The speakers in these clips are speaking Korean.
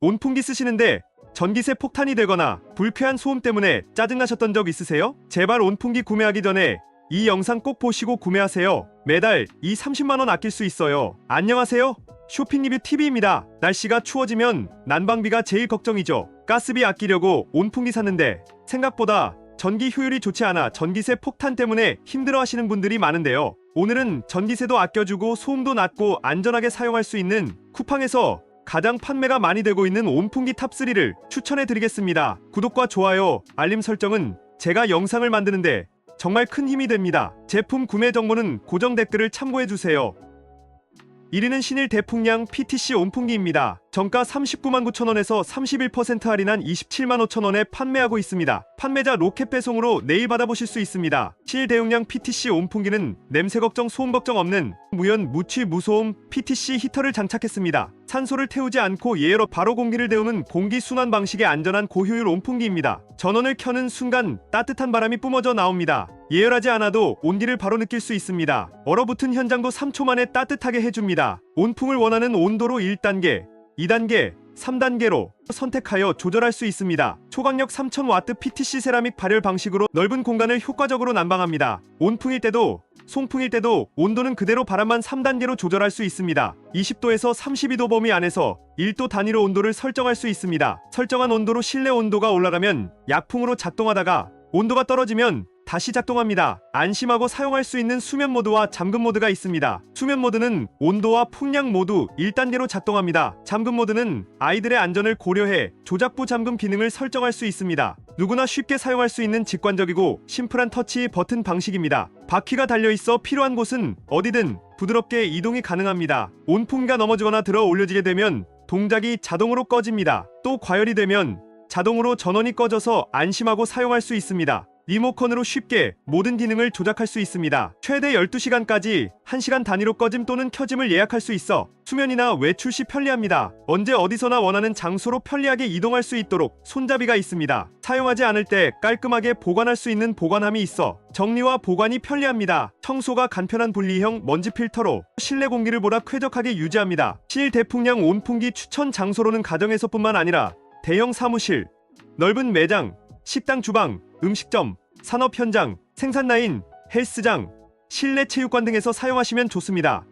온풍기 쓰시는데 전기세 폭탄이 되거나 불쾌한 소음 때문에 짜증나셨던 적 있으세요? 제발 온풍기 구매하기 전에 이 영상 꼭 보시고 구매하세요. 매달 이 30만원 아낄 수 있어요. 안녕하세요. 쇼핑 리뷰 TV입니다. 날씨가 추워지면 난방비가 제일 걱정이죠. 가스비 아끼려고 온풍기 샀는데 생각보다 전기 효율이 좋지 않아 전기세 폭탄 때문에 힘들어 하시는 분들이 많은데요. 오늘은 전기세도 아껴주고 소음도 낮고 안전하게 사용할 수 있는 쿠팡에서 가장 판매가 많이 되고 있는 온풍기 탑3를 추천해 드리겠습니다. 구독과 좋아요, 알림 설정은 제가 영상을 만드는데 정말 큰 힘이 됩니다. 제품 구매 정보는 고정 댓글을 참고해 주세요. 1위는 신일 대풍량 PTC 온풍기입니다. 정가 39만 9천원에서 31% 할인한 27만 5천원에 판매하고 있습니다. 판매자 로켓 배송으로 내일 받아보실 수 있습니다. 신일 대용량 PTC 온풍기는 냄새 걱정, 소음 걱정 없는 무연, 무취, 무소음 PTC 히터를 장착했습니다. 산소를 태우지 않고 예열로 바로 공기를 데우는 공기 순환 방식의 안전한 고효율 온풍기입니다. 전원을 켜는 순간 따뜻한 바람이 뿜어져 나옵니다. 예열하지 않아도 온기를 바로 느낄 수 있습니다. 얼어붙은 현장도 3초 만에 따뜻하게 해줍니다. 온풍을 원하는 온도로 1단계, 2단계, 3단계로 선택하여 조절할 수 있습니다. 초강력 3000W PTC 세라믹 발열 방식으로 넓은 공간을 효과적으로 난방합니다. 온풍일 때도 송풍일 때도 온도는 그대로 바람만 3단계로 조절할 수 있습니다. 20도에서 32도 범위 안에서 1도 단위로 온도를 설정할 수 있습니다. 설정한 온도로 실내 온도가 올라가면 약풍으로 작동하다가 온도가 떨어지면 다시 작동합니다. 안심하고 사용할 수 있는 수면 모드와 잠금 모드가 있습니다. 수면 모드는 온도와 풍량 모두 1단계로 작동합니다. 잠금 모드는 아이들의 안전을 고려해 조작부 잠금 기능을 설정할 수 있습니다. 누구나 쉽게 사용할 수 있는 직관적이고 심플한 터치 버튼 방식입니다. 바퀴가 달려 있어 필요한 곳은 어디든 부드럽게 이동이 가능합니다. 온풍기가 넘어지거나 들어 올려지게 되면 동작이 자동으로 꺼집니다. 또 과열이 되면 자동으로 전원이 꺼져서 안심하고 사용할 수 있습니다. 리모컨으로 쉽게 모든 기능을 조작할 수 있습니다. 최대 12시간까지 1시간 단위로 꺼짐 또는 켜짐을 예약할 수 있어 수면이나 외출 시 편리합니다. 언제 어디서나 원하는 장소로 편리하게 이동할 수 있도록 손잡이가 있습니다. 사용하지 않을 때 깔끔하게 보관할 수 있는 보관함이 있어 정리와 보관이 편리합니다. 청소가 간편한 분리형 먼지 필터로 실내 공기를 보다 쾌적하게 유지합니다. 실 대풍량 온풍기 추천 장소로는 가정에서뿐만 아니라 대형 사무실, 넓은 매장, 식당 주방, 음식점, 산업 현장, 생산 라인, 헬스장, 실내 체육관 등에서 사용하시면 좋습니다.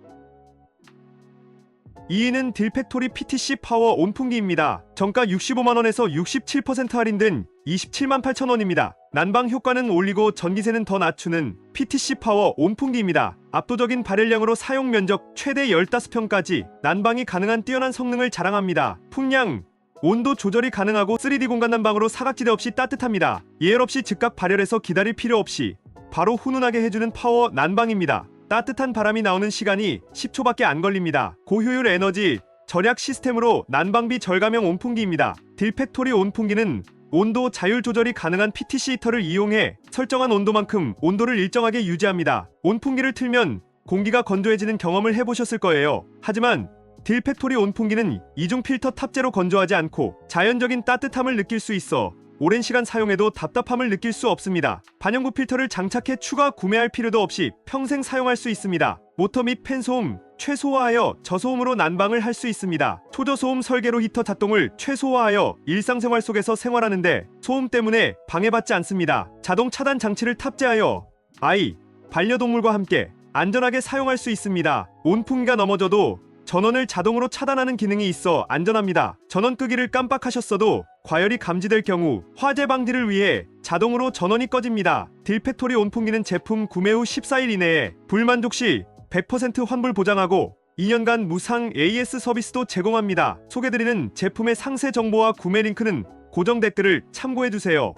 2위는 딜팩토리 PTC 파워 온풍기입니다. 정가 65만원에서 67% 할인된 27만 8천원입니다. 난방 효과는 올리고 전기세는 더 낮추는 PTC 파워 온풍기입니다. 압도적인 발열량으로 사용 면적 최대 15평까지 난방이 가능한 뛰어난 성능을 자랑합니다. 풍량, 온도 조절이 가능하고 3D 공간 난방으로 사각지대 없이 따뜻합니다. 예열 없이 즉각 발열해서 기다릴 필요 없이 바로 훈훈하게 해주는 파워 난방입니다. 따뜻한 바람이 나오는 시간이 10초밖에 안 걸립니다. 고효율 에너지 절약 시스템으로 난방비 절감형 온풍기입니다. 딜팩토리 온풍기는 온도 자율 조절이 가능한 PTC 히터를 이용해 설정한 온도만큼 온도를 일정하게 유지합니다. 온풍기를 틀면 공기가 건조해지는 경험을 해보셨을 거예요. 하지만 딜팩토리 온풍기는 이중 필터 탑재로 건조하지 않고 자연적인 따뜻함을 느낄 수 있어 오랜 시간 사용해도 답답함을 느낄 수 없습니다. 반영구 필터를 장착해 추가 구매할 필요도 없이 평생 사용할 수 있습니다. 모터 및 팬 소음 최소화하여 저소음으로 난방을 할 수 있습니다. 초저소음 설계로 히터 작동을 최소화하여 일상생활 속에서 생활하는데 소음 때문에 방해받지 않습니다. 자동 차단 장치를 탑재하여 아이, 반려동물과 함께 안전하게 사용할 수 있습니다. 온풍기가 넘어져도 전원을 자동으로 차단하는 기능이 있어 안전합니다. 전원 끄기를 깜빡하셨어도 과열이 감지될 경우 화재 방지를 위해 자동으로 전원이 꺼집니다. 딜팩토리 온풍기는 제품 구매 후 14일 이내에 불만족 시 100% 환불 보장하고 2년간 무상 AS 서비스도 제공합니다. 소개드리는 제품의 상세 정보와 구매 링크는 고정 댓글을 참고해주세요.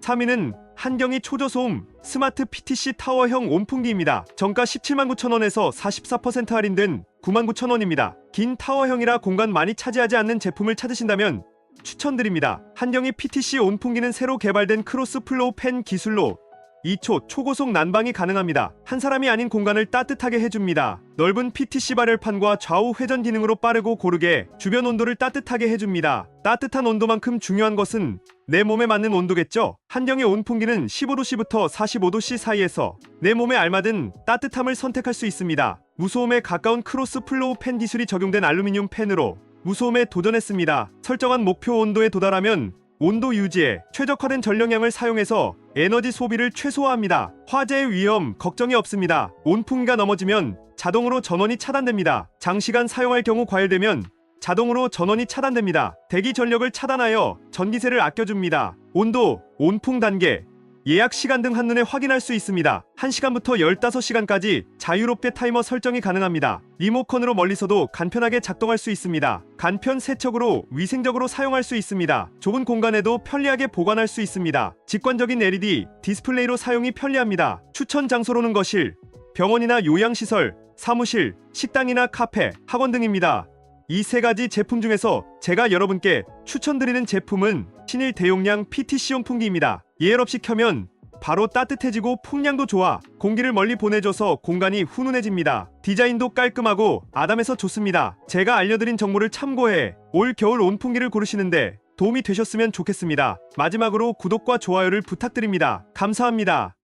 3위는 한경이 초저소음 스마트 PTC 타워형 온풍기입니다. 정가 17만 9천원에서 44% 할인된 9만 9천원입니다. 긴 타워형이라 공간 많이 차지하지 않는 제품을 찾으신다면 추천드립니다. 한경이 PTC 온풍기는 새로 개발된 크로스 플로우 팬 기술로 2초 초고속 난방이 가능합니다. 한 사람이 아닌 공간을 따뜻하게 해줍니다. 넓은 PTC 발열판과 좌우 회전 기능으로 빠르고 고르게 주변 온도를 따뜻하게 해줍니다. 따뜻한 온도만큼 중요한 것은 내 몸에 맞는 온도겠죠? 한경의 온풍기는 15도씨부터 45도씨 사이에서 내 몸에 알맞은 따뜻함을 선택할 수 있습니다. 무소음에 가까운 크로스 플로우 팬 기술이 적용된 알루미늄 팬으로 무소음에 도전했습니다. 설정한 목표 온도에 도달하면 온도 유지에 최적화된 전력량을 사용해서 에너지 소비를 최소화합니다. 화재의 위험 걱정이 없습니다. 온풍기가 넘어지면 자동으로 전원이 차단됩니다. 장시간 사용할 경우 과열되면 자동으로 전원이 차단됩니다. 대기 전력을 차단하여 전기세를 아껴줍니다. 온도, 온풍 단계, 예약 시간 등 한눈에 확인할 수 있습니다. 1시간부터 15시간까지 자유롭게 타이머 설정이 가능합니다. 리모컨으로 멀리서도 간편하게 작동할 수 있습니다. 간편 세척으로 위생적으로 사용할 수 있습니다. 좁은 공간에도 편리하게 보관할 수 있습니다. 직관적인 LED 디스플레이로 사용이 편리합니다. 추천 장소로는 거실, 병원이나 요양시설, 사무실, 식당이나 카페, 학원 등입니다. 이 세 가지 제품 중에서 제가 여러분께 추천드리는 제품은 신일 대용량 PTC 온풍기입니다. 예열 없이 켜면 바로 따뜻해지고 풍량도 좋아 공기를 멀리 보내줘서 공간이 훈훈해집니다. 디자인도 깔끔하고 아담해서 좋습니다. 제가 알려드린 정보를 참고해 올 겨울 온풍기를 고르시는데 도움이 되셨으면 좋겠습니다. 마지막으로 구독과 좋아요를 부탁드립니다. 감사합니다.